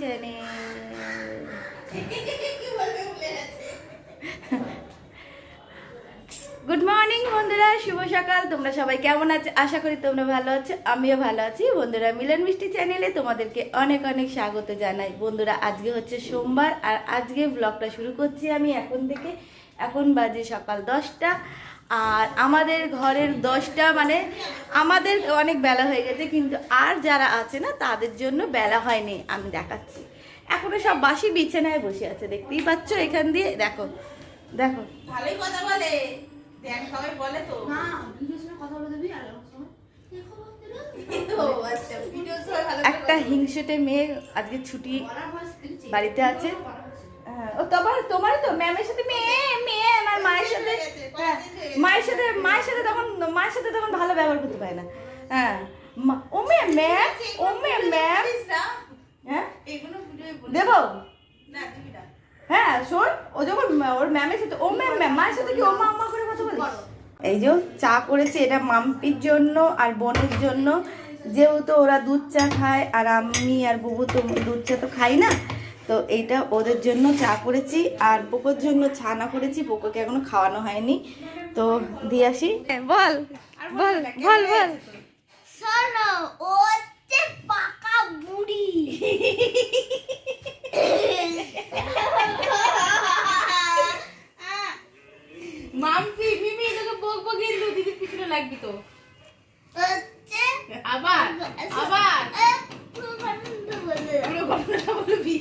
Channel good morning বন্ধুরা। শুভ সকাল। তোমরা সবাই কেমন আছো? আশা করি তোমরা ভালো আছো। আমিও ভালো আছি। বন্ধুরা, মিলন মিষ্টি চ্যানেলে তোমাদেরকে অনেক অনেক স্বাগত জানাই। বন্ধুরা, আজকে হচ্ছে সোমবার, আর আজকে ব্লগটা শুরু করছি আমি এখন থেকে। এখন বাজে সকাল দশটা। আর আমাদের ঘরের দশটা মানে আমাদের অনেক বেলা হয়ে গেছে কিন্তু আর যারা আছে না তাদের জন্য বেলা হয়নি আমি দেখাচ্ছি। এখনও সব বাসি বিছানায় বসে আছে দেখতেই পাচ্ছ এখান দিয়ে দেখো দেখো। ভালোই কথা বলে। সবাই বলে তো। ও আচ্ছা একটা হিংসেটে মেয়ে আজকে ছুটি বাড়িতে আছে। হ্যাঁ, ও তোমার তোমার তো ম্যামের সাথে মেয়ে মেয়ে। আমার মায়ের সাথে হ্যাঁ, মায়ের সাথে মায়ের সাথে তখন মায়ের সাথে তখন ভালো ব্যবহার করতে পারে না। হ্যাঁ মা- ও ম্যাম ম্যাম ও ম্যাম হ্যাঁ? দেবো? হ্যাঁ শোন ও যখন ওর ম্যামের সাথে ও ম্যাম ম্যাম মায়ের সাথে কি ও মা মা করে কথা বলিস এই যে চা করেছে এটা মাম্পির জন্য আর বোনের জন্য। যেহেতু ওরা দুধ চা খায় আর আমি আর বুবু তো দুধ চা তো খাই না তো এইটা ওদের জন্য চা করেছি আর পোকোর জন্য ছানা করেছি পোকোকে এখনও খাওয়ানো হয়নি। তো দিয়ে আসি। বল বল বল বল। ও হচ্ছে পাকা বুড়ি। মাম্পি মিমি তোকে বকবো কিন্তু দিদির পিছনে লাগবি তো। আবার আবার এ, পুরো ঘটনাটা বলে দাও। পুরো ঘটনাটা বলবি পাকা বুড়ি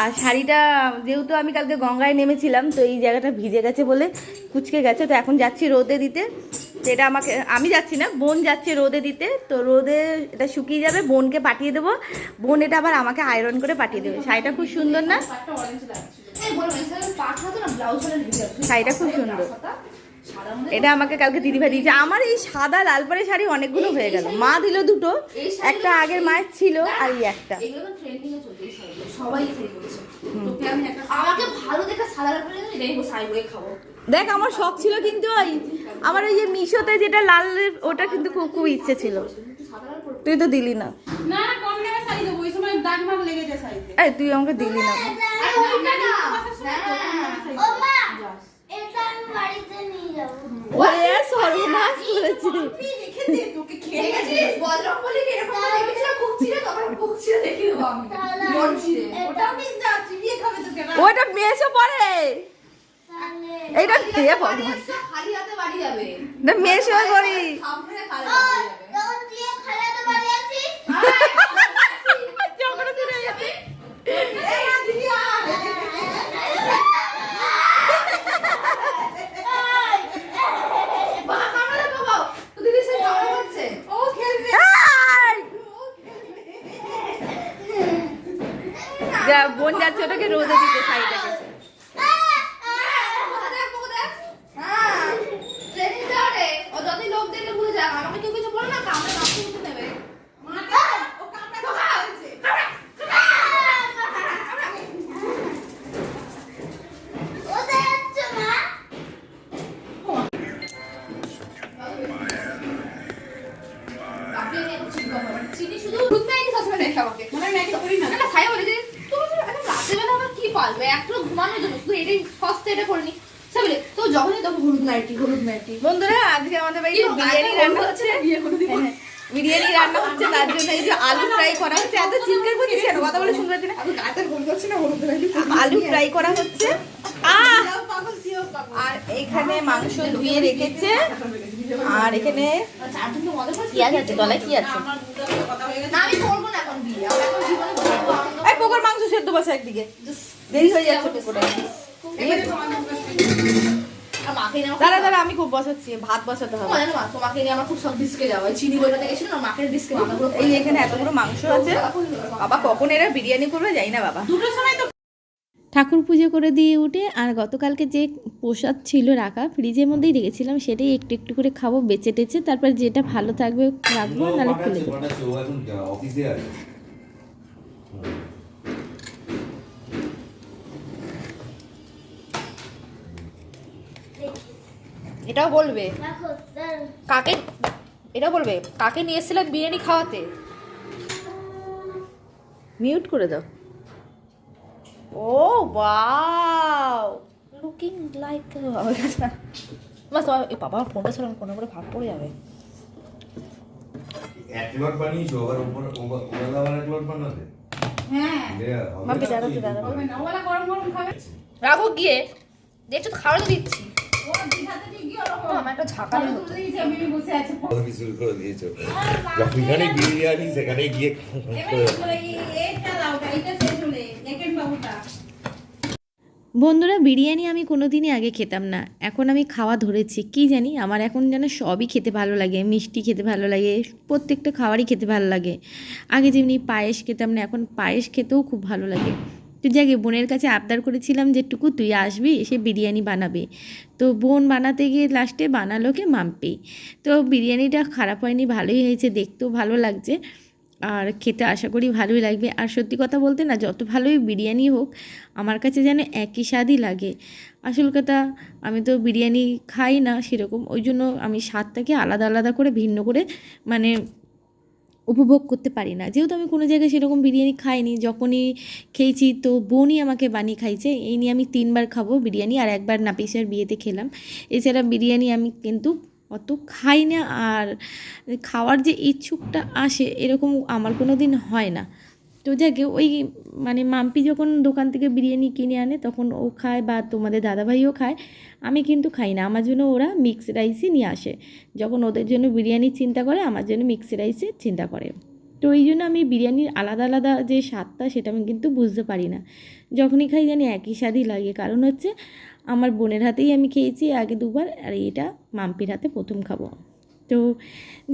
আর শাড়িটা যেহেতু আমি কালকে গঙ্গায় নেমেছিলাম তো এই জায়গাটা ভিজে গেছে বলে কুচকে গেছে তো এখন যাচ্ছি রোদে দিতে। তো এটা আমাকে আমি যাচ্ছি না বোন যাচ্ছে রোদে দিতে তো রোদে এটা শুকিয়ে যাবে বোনকে পাঠিয়ে দেবো। বোন এটা আবার আমাকে আয়রন করে পাঠিয়ে দেবে। শাড়িটা খুব সুন্দর না? শাড়িটা খুব সুন্দর। এটা আমাকে কালকে দিদিভাই দিয়েছে। আমার এই সাদা লাল পাড়ের শাড়ি অনেকগুলো হয়ে গেল। মা দিল দুটো একটা আগের মায়ের ছিল আর এই একটা। এগুলো তো ট্রেন্ডিং এ চলছে এই শাড়িগুলো সবাই শাড়ি পরেছে তোকে আমি একটা আমাকে ভালো দেখে সাদা লাল পরে এটাই শাড়ি পরে খাব। দেখ আমার শখ ছিল কিন্তু ওই আমার ওই যে মিশোতে যেটা লাল ওটা কিন্তু খুব খুব ইচ্ছে ছিল। তুই তো দিলি না। না না কম দামে শাড়ি দেবো। ওই সময় দাগ মাগ লেগে যায় শাড়িতে। এই তুই আমাকে দিলি না আরে ওইটা না ও মা এটা আমি বাড়িতে নিয়ে যাব ওরে সর্বনাশ করেছি তোকে খেয়ে গেছিস বদরক বলে এরকম করে রেখেছিল কুচিরে তারপর দেবো আমি মরছিরে এটা- ওটাও না চিবিয়ে খাবে তোকে না ওটা মেশো পরে এইটা খেয়ে ভগবান খালি হাতে বাড়ি যাবে না মেশো করি সামনে খালি হাতে তখন তুই খালাতে বাড়ি আছিস চকরা চলে যাবে বোন যাচ্ছে ওটাকে রোদে দিতে, শাড়িটাকে। চিনি শুধু দুধ ম্যাগি সবসময় দেখে আমাকে। মানে ম্যাগি করি না। একটা ছায়া বলে যে তুমি শুধু এখন রাতের একটু ঘুমানোর জন্য। শুধু এটাই সস্তা এটা করে নি। সে তো যখনই তখন হলুদ নাইটি হলুদ নাইটি। বন্ধুরা আজকে আমাদের বাড়িতে বিরিয়ানি রান্না হচ্ছে হ্যাঁ, বিরিয়ানি রান্না হচ্ছে তার জন্য এই যে আলু ফ্রাই করা হচ্ছে। এত চিৎকার করছিস কেন? কথা বলে শুনতে পাচ্ছি না আমি গাছে হলুদ হচ্ছে না হলুদ নাইটি? আলু ফ্রাই করা হচ্ছে। আহ! পাগল দিও পাগল আর এখানে মাংস ধুয়ে রেখেছে। আর এখানে আচ্ছা কি আছে তলায় কি আছে? পোকর মাংস সেদ্ধ বসে একদিকে। দেরি হয়ে যাচ্ছে পোকরে দাঁড়া দাঁড়া আমি খুব বসাচ্ছি ভাত বসাতে হবে। মজা না তোমাকে নিয়ে আমার খুব সব ডিস্কে যাওয়া হয় চিনি বইটাতে গেছিল না? মাকে ডিস্কে মাথা এই এখানে এতগুলো মাংস আছে। বাবা কখন এরা বিরিয়ানি করবে যাই না বাবা। দুটোর সময় তো ঠাকুর পুজো করে দিয়ে উঠে আর গতকালকে যে প্রসাদ ছিল রাখা ফ্রিজের মধ্যেই রেখেছিলাম সেটাই একটু একটু করে খাব বেঁচে টেচে তারপর যেটা ভালো থাকবে রাখব নাহলে ফেলে দেবো। এটাও বলবে। কাকে এটাও বলবে কাকে নিয়ে এসেছিলাম বিরিয়ানি খাওয়াতে? মিউট করে দাও। ও ওয়াও। লুকিং লাইক মা তোমার এই বাবা ফোনটা ছিল ফোনের উপরে ভাগ পড়ে যাবে। এক প্লট বানিয়েছো আবার উপর ওবেলা আবার এক প্লট বানাতে হ্যাঁ। গরম গরম খাবে। রাখো গিয়ে দেখছ তো খাওয়াতে দিচ্ছি। শুরু করে দিয়েছ। যেখানে বিরিয়ানি সেখানে গিয়ে বন্ধুরা বিরিয়ানি আমি কোনো দিনই আগে খেতাম না। এখন আমি খাওয়া ধরেছি। কি জানি আমার এখন যেন সবই খেতে ভালো লাগে। মিষ্টি খেতে ভালো লাগে প্রত্যেকটা খাবারই খেতে ভালো লাগে। আগে যেমনি পায়েস খেতাম না এখন পায়েস খেতেও খুব ভালো লাগে। তো যাকে বোনের কাছে আবদার করেছিলাম যেটুকু তুই আসবি সে বিরিয়ানি বানাবে। তো বোন বানাতে গিয়ে লাস্টে বানালো কে, মাম্পি। তো বিরিয়ানিটা খারাপ হয়নি, ভালোই হয়েছে, দেখতেও ভালো লাগছে। আর খেতে আশা করি ভালোই লাগবে। আর সত্যি কথা বলতে না, যত ভালোই বিরিয়ানি হোক, আমার কাছে যেন একই স্বাদই লাগে। আসল কথা, আমি তো বিরিয়ানি খাই না সেরকম, ওই জন্য আমি স্বাদটাকে আলাদা আলাদা করে, ভিন্ন করে মানে উপভোগ করতে পারি না। যেহেতু আমি কোনো জায়গায় সেরকম বিরিয়ানি খাইনি, যখনই খেয়েছি তো বোনই আমাকে বানিয়ে খাইছে এই নিয়ে আমি তিনবার খাব বিরিয়ানি আর একবার নাপিসের বিয়েতে খেলাম। এছাড়া বিরিয়ানি আমি কিন্তু অত খাই না আর খাওয়ার যে ইচ্ছুকটা আসে এরকম আমার কোনো দিন হয় না। তো যাকে, ওই মানে মাম্পি যখন দোকান থেকে বিরিয়ানি কিনে আনে, তখন ও খায় বা তোমাদের দাদাভাইও খায়। আমি কিন্তু খাই না, আমার জন্য ওরা মিক্স রাইসই নিয়ে আসে। যখন ওদের জন্য বিরিয়ানির চিন্তা করে, আমার জন্য মিক্স রাইসের চিন্তা করে। তো এই জন্য আমি বিরিয়ানির আলাদা আলাদা যে স্বাদটা, সেটা আমি কিন্তু বুঝতে পারি না। যখনই খাই জানি একই স্বাদই লাগে, কারণ হচ্ছে আমার বোনের হাতেই আমি খেয়েছি, আগে দুবার, আর এটা মাম্পির হাতে প্রথম খাব। তো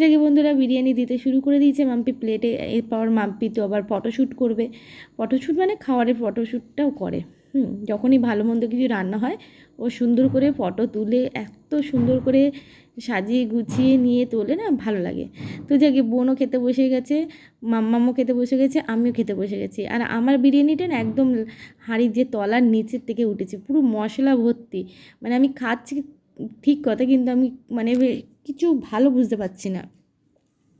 যাকে বন্ধুরা বিরিয়ানি দিতে শুরু করে দিয়েছে। মাম্পি প্লেটে এরপর মাম্পি তো আবার ফটোশ্যুট করবে। ফটোশ্যুট মানে খাওয়ারের ফটোশ্যুটটাও করে। হুম, যখনই ভালো মন্দ কিছু রান্না হয়, ও সুন্দর করে ফটো তুলে, এত সুন্দর করে সাজিয়ে গুছিয়ে নিয়ে তোলে না, ভালো লাগে। তো যাকে বোনও খেতে বসে গেছে, মাম্মামও খেতে বসে গেছে, আমিও খেতে বসে গেছি। আর আমার বিরিয়ানিটা না একদম হাঁড়ির যে তলার নিচের থেকে উঠেছে, পুরো মশলা ভর্তি। মানে আমি খাচ্ছি ঠিক কথা, কিন্তু আমি মানে কিছু ভালো বুঝতে পারছি না।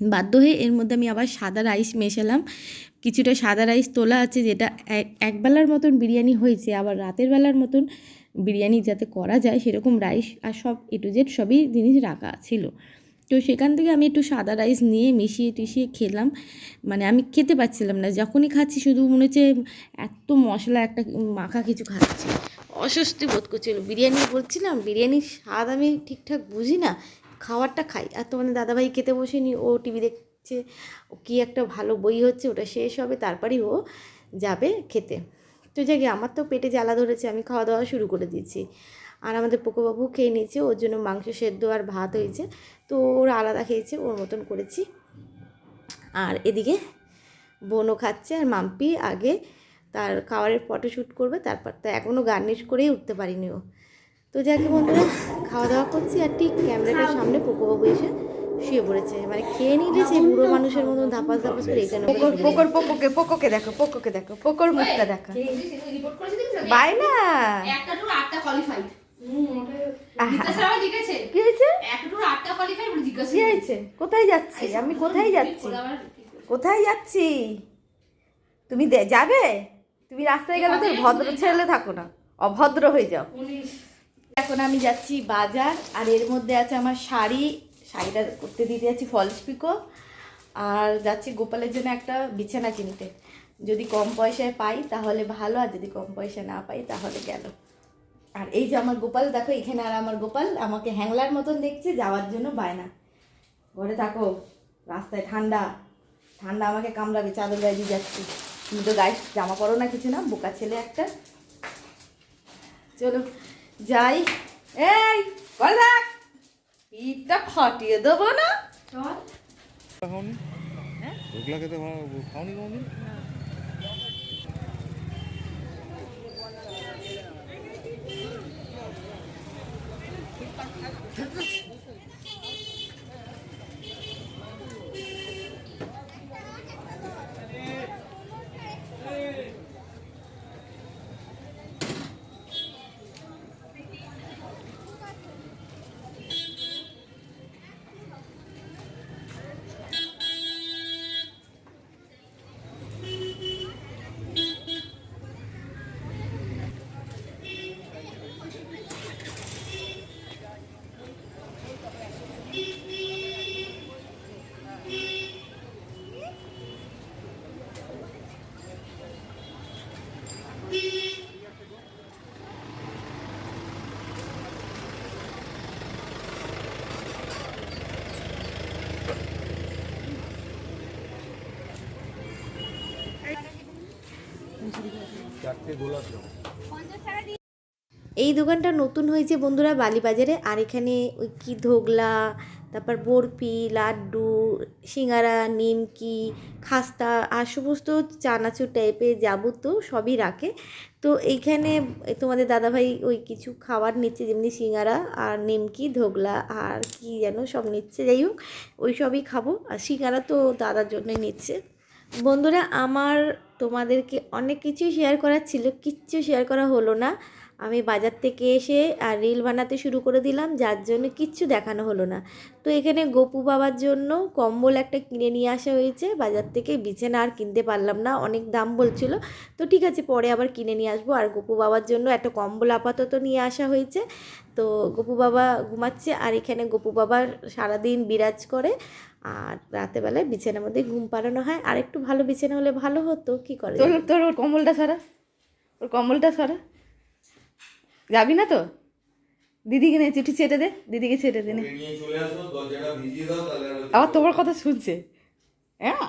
বাধ্য হয়ে এর মধ্যে আমি আবার সাদা রাইস মেশালাম। কিছুটা সাদা রাইস তোলা আছে যেটা এক- একবেলার মতন বিরিয়ানি হয়েছে, আবার রাতের বেলার মতন বিরিয়ানি যাতে করা যায় সেরকম রাইস আর সব এ টু জেড সবই জিনিস রাখা ছিল। তো সেখান থেকে আমি একটু সাদা রাইস নিয়ে মিশিয়ে টিশিয়ে খেলাম। মানে আমি খেতে পাচ্ছিলাম না, যখনই খাচ্ছি শুধু মনে হচ্ছে এত মশলা একটা মাখা কিছু খাচ্ছি। অস্বস্তি বোধ করছিল বিরিয়ানি বলছিলাম, বিরিয়ানির স্বাদ আমি ঠিকঠাক বুঝি না। খাবারটা খাই। আর তো মানে দাদাভাই খেতে বসেনি, ও টিভি দেখছে, ও কী একটা ভালো বই হচ্ছে, ওটা শেষ হবে, তারপরেই ও যাবে খেতে। তো যাকে আমার তো পেটে জ্বালা ধরেছে, আমি খাওয়া দাওয়া শুরু করে দিয়েছি। আর আমাদের পোকোবাবু খেয়ে নিয়েছে, ওর জন্য মাংস সেদ্ধ আর ভাত হয়েছে, তো ওরা আলাদা খেয়েছে, ওর মতন করেছি। আর এদিকে বোনও খাচ্ছে, আর মাম্পি আগে তার খাবারের ফটোশ্যুট করবে, তারপর তা এখনও গার্নিশ করেই উঠতে পারিনি ও। তো যাকে বন্ধুরা খাওয়া দাওয়া করছি আর ঠিক ক্যামেরাটার সামনে পোকোবাবু এসে শুয়ে পড়েছে। মানে খেয়ে নিলে সেই বুড়ো মানুষের মতন ধাপাস ধাপাস করে এখানে পোকর পোকোকে পোকোকে দেখো পোকোকে দেখো পোকর মুখটা দেখা। রিপোর্ট বাই না। একটা আটটা কোয়ালিফাইড কি হয়েছে? কি হয়েছে? কোথায় যাচ্ছি? আমি কোথায় যাচ্ছি? কোথায় যাচ্ছি? তুমি দে- যাবে? তুমি রাস্তায় গেলে তো ভদ্র ছেলে থাকো না। অভদ্র হয়ে যাও। এখন আমি যাচ্ছি বাজার, আর এর মধ্যে আছে আমার শাড়ি। শাড়িটা করতে দিতে যাচ্ছি ফলস পিকো আর যাচ্ছি গোপালের জন্য একটা বিছানা কিনতে। যদি কম পয়সায় পাই তাহলে ভালো, আর যদি কম পয়সা না পাই তাহলে গেল। আর এই যে আমার গোপাল, দেখো এখানে আর আমার গোপাল, আমাকে হ্যাংলার মতন দেখছে, যাওয়ার জন্য বায়না। ঘরে থাকো, রাস্তায় ঠান্ডা। ঠান্ডা আমাকে কামড়াবে, চাদর গায়ে দিয়ে যাচ্ছি। তুমি তো গায়ে জামা পরো না কিছু না, বোকা ছেলে একটা। চলো যাই। এই বল দেখ। পিঠটা ফাটিয়ে দেবো না। চল। খাওনি ওগুলা খেতে তো খাওনি কোনোদিন? এই দোকানটা নতুন হয়েছে বন্ধুরা বালিবাজারে, আর এখানে ওই কি ধোগলা তারপর বরফি, লাড্ডু, সিঙ্গারা, নিমকি, খাস্তা, আর সমস্ত চানাচুর টাইপের যাবতীয় সবই রাখে। তো এইখানে তোমাদের দাদাভাই ওই কিছু খাবার নিচ্ছে, যেমনি সিঙ্গারা আর নিমকি ধোগলা আর কি যেন সব নিচ্ছে। যাই হোক, ওই সবই খাব। আর সিঙ্গারা তো দাদার জন্যই নিচ্ছে। বন্ধুরা আমার তোমাদেরকে অনেক কিছুই শেয়ার করার ছিল কিচ্ছু শেয়ার করা হলো না। আমি বাজার থেকে এসে আর রিল বানাতে শুরু করে দিলাম যার জন্য কিচ্ছু দেখানো হলো না। তো এখানে গোপু বাবার জন্য কম্বল একটা কিনে নিয়ে আসা হয়েছে বাজার থেকে বিছানা আর কিনতে পারলাম না অনেক দাম বলছিল। তো ঠিক আছে পরে আবার কিনে নিয়ে আসব। আর গোপু বাবার জন্য একটা কম্বল আপাতত নিয়ে আসা হয়েছে। তো গোপু বাবা ঘুমাচ্ছে আর এখানে গপু বাবা সারাদিন বিরাজ করে আর রাতেবেলায় বিছানার মধ্যে ঘুম পাড়ানো হয়। আর একটু ভালো বিছানা হলে ভালো হতো কি করে তোর তোর ওর কম্বলটা সরা ওর কম্বলটা সরা। যাবি না তো? দিদিকে নিয়ে চিঠি ছেটে দে দিদিকে ছেটে দে নে। ওকে নিয়ে চলে আসো দরজাটা ভিজিয়ে দাও তাহলে আর ওই- আবার তোমার কথা শুনছে। হ্যাঁ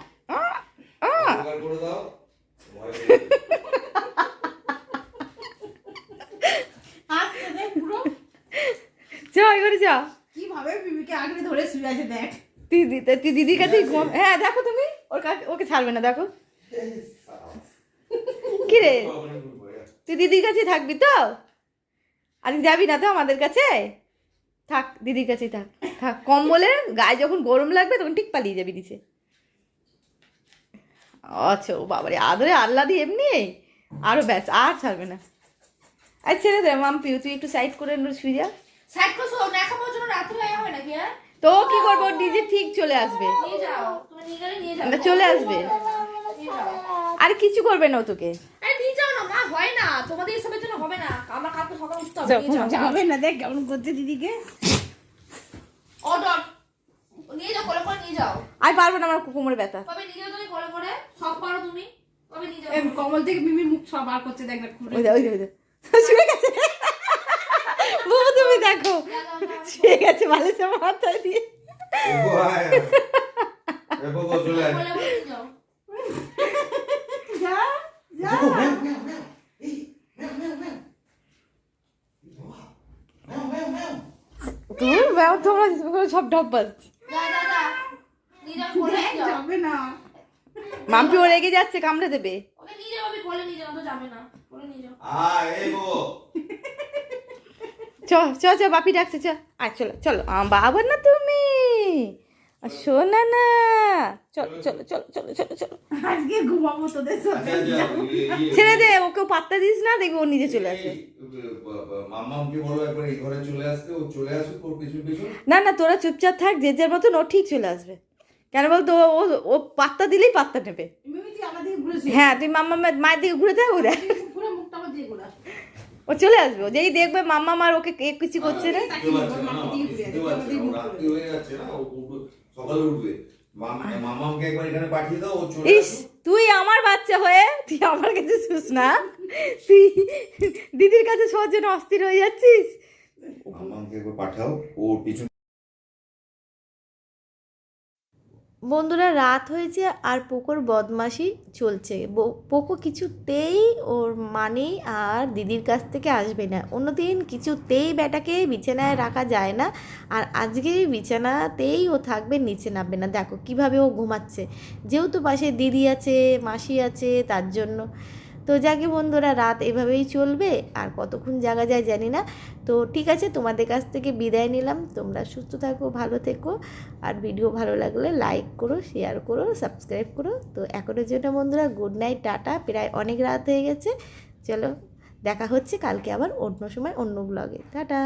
দিদির হ্যাঁ দেখো তুমি। ওর কাছে ওকে ছাড়বে না দেখো। কি রে তুই দিদির কাছেই থাকবি তো? আর যাবি না তো আমাদের কাছে? থাক দিদির কাছেই থাক। থাক কম বলে গায়ে যখন গরম লাগবে তখন ঠিক পালিয়ে যাবি নিচে। আচ্ছা ও বাবারে আদরে আল্লাদি এমনি? আরও ব্যাস আর ছাড়বে না। আর ছেড়ে দে মাম্পি তুই একটু সাইড করে নে, শুয়ে যা। সাইড করে না খাবার জন্য রাত্রে আয়া হয় নাকি তো কি করব? নিজে ঠিক চলে আসবে। চলে আসবে। আর কিছু করবে না ও তোকে। হয় না তোমাদের এসবের জন্য হবে না। আমরা কালকে সকালে উঠতে হবে যাবে না দেখ কেমন করছে দিদিকে। অর্ডার নিয়ে যাও কোলে করে নিয়ে যাও। আর পারব না আমার কোমরে ব্যথা। কবে নিয়ে যাও তুমি কোলে করে? সব পারো তুমি। কবে নিয়ে যাও? কমল থেকে বিবির মুখ সব বার করছে দেখ না ওই দে ওই দে শুয়ে গেছে। বাবু তুমি দেখো। শুয়ে গেছে বালিশে মাথায় দিয়ে ও ভাই। এ বাবা, চলে আয়। কোলে করে নিয়ে যাও যা যা তুমি ব্যাও তোমরা সব ডব বাজছে মাম্পি ও রেগে যাচ্ছে কামড়ে দেবে। চ চ চ বাপি ডাকছে চ। আয় চলো চলো আম বাবা না তুমি? আর শোনা না। চলো চলো চলো চলো চলো চলো আজকে ঘুমাবো তোদের আচ্ছা, ছেড়ে দে ওকে পাত্তা দিস না দেখবি ও নিজে চলে আসবে। ওর না না তোরা চুপচাপ থাক যে যার মতন ও ঠিক চলে আসবে। কেন বলতো ও- ও ও পাত্তা দিলেই পাত্তা নেবে। হ্যাঁ তুই মাম্মা মায়ের দিকে ঘুরে থাক ও দেখ পুরো মুখটা আমার দিকে ঘুরে আসবে। ও চলে আসবে ও যেই দেখবে মাম্মা মার ওকে কে কিছু করছে উঠবে, সকালে উঠবে। মাম- মামামকে একবার এখানে পাঠিয়ে দাও, ও চলে ইস তুই আমার বাচ্চা হয়ে তুই আমার কাছে শুস না। তুই দিদির কাছে শোয়ার জন্য অস্থির হয়ে যাচ্ছিস। একবার পাঠাও, ও পিছু বন্ধুরা, রাত হয়েছে আর পোকোর বদমাশি চলছে। পোকো কিছুতেই ওর মানে আর দিদির কাছ থেকে আসবে না। অন্যদিন কিছুতেই ব্যাটাকে বিছানায় রাখা যায় না আর আজকে বিছানাতেই ও থাকবে, নিচে নামবে না। দেখো কীভাবে ও ঘুমাচ্ছে। যেহেতু পাশে দিদি আছে, মাসি আছে, তার জন্য তো যাকে বন্ধুরা রাত এভাবেই চলবে, আর কতক্ষণ জাগা যায় জানি না। তো ঠিক আছে, তোমাদের কাছ থেকে বিদায় নিলাম। তোমরা সুস্থ থাকো, ভালো থেকো, আর ভিডিও ভালো লাগলে লাইক করো শেয়ার করো সাবস্ক্রাইব করো। তো এখনের জন্য বন্ধুরা গুড নাইট টাটা। প্রায় অনেক রাত হয়ে গেছে। চলো, দেখা হচ্ছে কালকে আবার অন্য সময় অন্য ব্লগে টাটা।